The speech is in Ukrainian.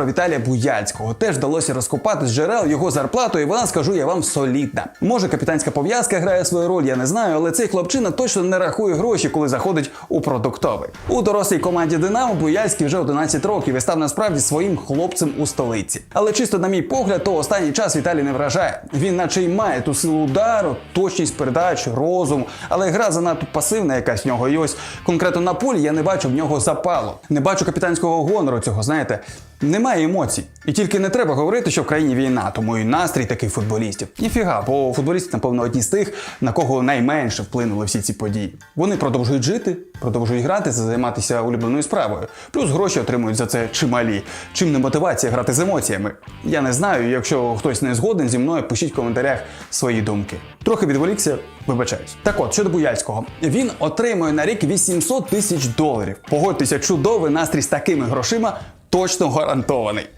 про Віталія Буяльського. Теж вдалося розкопати з джерел його зарплату, і вона, скажу я вам, солідна. Може, капітанська пов'язка грає свою роль, я не знаю, але цей хлопчина точно не рахує гроші, коли заходить у продуктовий. У дорослій команді Динамо Буяльський вже 11 років і став насправді своїм хлопцем у столиці. Але чисто на мій погляд, то останній час Віталій не вражає. Він наче й має ту силу удару, точність передач, розум, але гра занадто пасивна якась в нього. І ось конкретно на полі я не бачу в нього запалу. Не бачу капітанського гонору цього, знаєте. Немає емоцій. І тільки не треба говорити, що в країні війна, тому і настрій такий футболістів. Ніфіга, бо футболісти, напевно, одні з тих, на кого найменше вплинули всі ці події. Вони продовжують жити, продовжують грати, займатися улюбленою справою. Плюс гроші отримують за це чималі. Чим не мотивація грати з емоціями? Я не знаю. Якщо хтось не згоден зі мною, пишіть в коментарях свої думки. Трохи відволікся, вибачаюсь. Так от, щодо Буяльського, він отримує на рік 800 тисяч доларів. Погодьтеся, чудовий настрій з такими грошима точно гарантований.